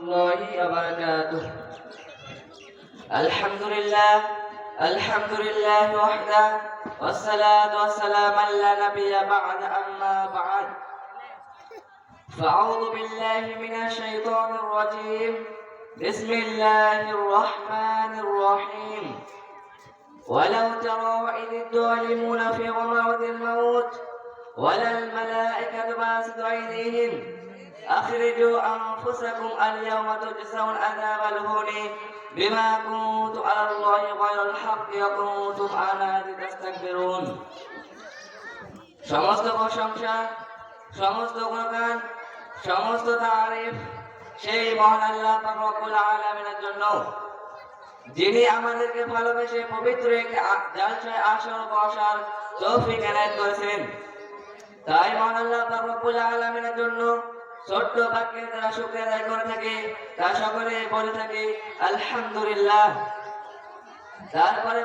الله وبركاته. الحمد لله الحمد لله وحده والصلاة والسلام على نبي بعد أما بعد. فأعوذ بالله من الشيطان الرجيم. بسم الله الرحمن الرحيم. ولو ترى إذ الظالمون في غمرة الموت ولا الملائكة باسط أيديهم أخرجوا أنفسكم اليوم تجزون عذاب الهون بما كنتم على الله غير الحق وكنتم على تستكبرون সমস্ত প্রশংসা সমস্ত গুণগান সমস্ত তারিফ সেই মহান আল্লাহ পাক রব্বুল আলামিনের জন্য যিনি আমাদেরকে ভালোবেসে পবিত্র একটি আ- জালসায় আসর বসার তৌফিক এনায়েত করেছেন তাই মহান আল্লাহ পাক রব্বুল আলামিনের জন্য ছোট্ট বাক্যের দ্বারা শুকরিয়া আদায় করে থাকে তা সকলে বলে থাকে, আলহামদুলিল্লাহ। তারপরে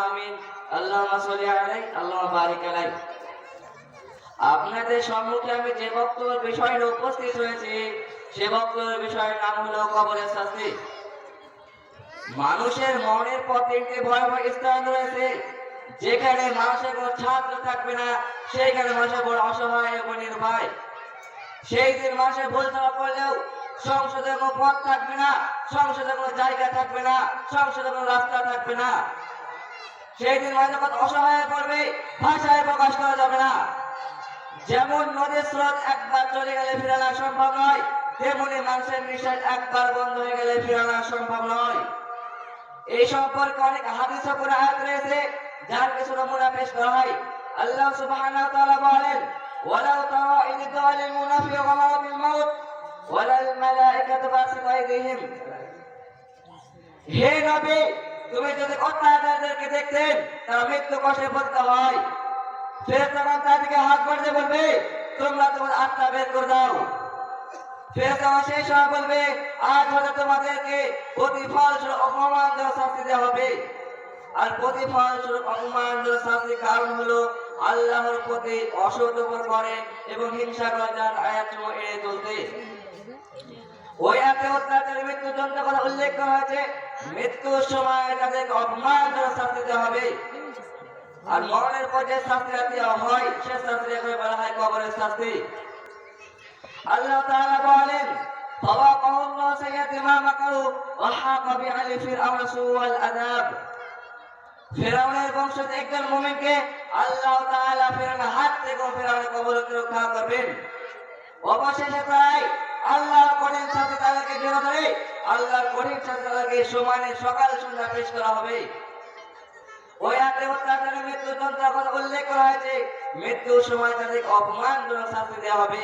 আমিন আপনাদের সম্মুখে আমি যে বক্তব্যের বিষয় উপস্থিত হয়েছি সে বক্তব্যের বিষয়ের নাম হলো কবরের শাস্তি। মানুষের মনের তিনটি ভয়াবহ স্থান রয়েছে। যেখানে মানুষের কোনো ছাত্র থাকবে না, সেইখানে মানুষের বড় অসহায় এবং নির্ভয়। সেই দিন মানুষের ভুল ধরা করলেও সংসদের কোনো পথ থাকবে না, সংসদের কোনো জায়গা থাকবে না, সংসদের কোনো রাস্তা থাকবে না। সেই দিন মানুষ যখন অসহায় পড়বে ভাষায় প্রকাশ করা যাবে না। যেমন নদীর স্রোত একবার চলে গেলে ফিরানো সম্ভব নয় তেমনি মানুষের নিঃশ্বাস একবার বন্ধ হয়ে গেলে ফিরানো সম্ভব নয়। এই সম্পর্কে অনেক হাদিস ও আয়াত রয়েছে, যার কিছু নমুনা পেশ করা হয়। আল্লাহ সুবহানাহু বলেন, ওয়ালাউ তারা ইদ যালিমুনা ফি গমারাতিল মাউত ওয়ালাল নবী, তুমি যদি অত্যাচারীদেরকে দেখতেন তারা মৃত্যু কষ্টে পড়তে হয়। ফেরেশতাগণ তাদেরকে হাত বাড়িয়ে বলবে, তোমরা তোমার আত্মা বের করে দাও। ফেরেশতাগণ সেই সময় বলবে আজ হয়তো তোমাদেরকে প্রতিফল স্বরূপ অপমানজনক শাস্তি দেওয়া হবে। আর প্রতিফল স্বরূপ অপমানজনক শাস্তির কারণ হলো আল্লাহর প্রতি অসৎ করে এবং হিংসা করে যার আয়াত এড়িয়ে চলতে। ওই আয়াতে অত্যাচারী, মৃত্যু যন্ত্রের কথা উল্লেখ করা হয়েছে। মৃত্যুর সময় তাদেরকে অপমানজনক শাস্তি দেওয়া হবে। আর মরণের পর যে শাস্তি দেওয়া হয়, সে শাস্তি বলা হয় কবরের শাস্তি। আল্লাহ তাআলা বলেন فوقه الله سيئات ما مكروا وحاق بآل فرعون سوء العذاب ফেরাউনের বংশ একজন মুমিনকে আল্লাহ তাআলা ফেরাউনের হাত থেকে ও ফেরাউনের কবল থেকে রক্ষা করবেন অবশেষে প্রায় আল্লাহর কঠিন সাথে তাদেরকে জেনে ধরে আল্লাহর কঠিন সাথে তাদেরকে সমানে সকাল সন্ধ্যা পেশ করা হবে ওই আগে অত্যাচারের মৃত্যু যন্ত্রের কথা উল্লেখ করা হয়েছে মৃত্যুর সময় তাদেরকে অপমানজনক শাস্তি দেওয়া হবে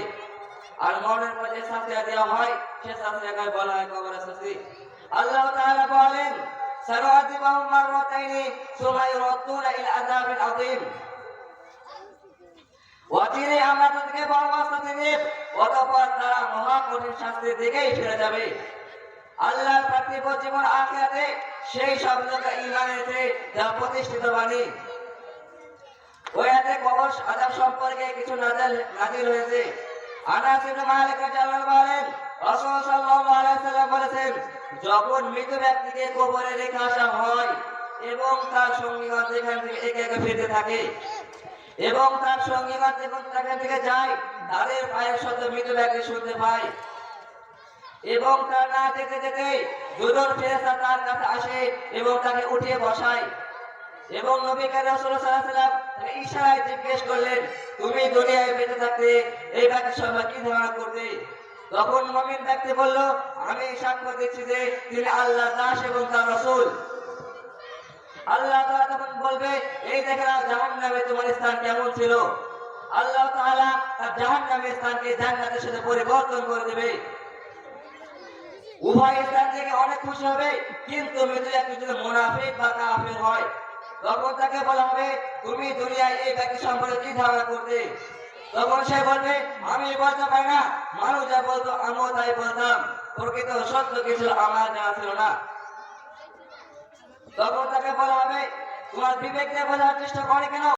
আর মরণের পর যে দেওয়া হয়, সে বলা হয় কবরের আল্লাহ তাআলা বলেন আমরা তাদেরকে অতঃপর তারা মহা কঠিন শাস্তির ফিরে যাবে। জীবন আখিরাতে সেই ঈমান এনেছে যা প্রতিষ্ঠিত বাণী। কবর সম্পর্কে কিছু নাজিল হয়েছে। আনাস ইবনে মালিক রাদিয়াল্লাহু বলেন, রাসূল সাল্লাল্লাহু আলাইহি বলেছেন, যখন মৃত ব্যক্তিকে কবরে রেখে আসা হয় এবং তার সঙ্গীগণ সেখান থেকে একে একে ফিরতে থাকে, এবং তার সঙ্গীগণ যখন সেখান থেকে যায়, তাদের পায়ের শব্দ মৃত ব্যক্তি শুনতে পায়, এবং তার না যেতে যেতে দুজন ফেরেশতা তার কাছে আসে এবং তাকে উঠিয়ে বসায়। এবং নবী কারীম সাল্লাল্লাহু ওয়াসাল্লাম তাকে জিজ্ঞেস করলেন, তুমি দুনিয়ায় বেঁচে থাকতে এই ব্যক্তির সম্পর্কে কি ধারণা করতে তখন মুমিন ব্যক্তি বলল, আমি সাক্ষ্য দিচ্ছি যে তিনি আল্লাহ দাস এবং তার রাসূল। আল্লাহ তাআলা তখন বলবে, এই দেখে জাহান্নামে তোমার স্থান কেমন ছিল? আল্লাহ তাআলা তার জাহান্নামের স্থানকে জান্নাতের সাথে পরিবর্তন করে দেবে। উভয় স্থান থেকে অনেক খুশি হবে, কিন্তু মৃত্যু যদি মুনাফিক বা কাফের হয়। তখন তাকে বলা হবে, তুমি দুনিয়ায় এই ব্যক্তি সম্পর্কে কি ধারণা করতে তখন সে বলবে, আমি বলতে পারি না। মানুষ যা বলতো, আমিও তাই বলতাম। প্রকৃত সত্য কিছু আমার জানা ছিল না। তখন তাকে বলা হবে, তোমার বিবেক দিয়ে বোঝার চেষ্টা করে কেন?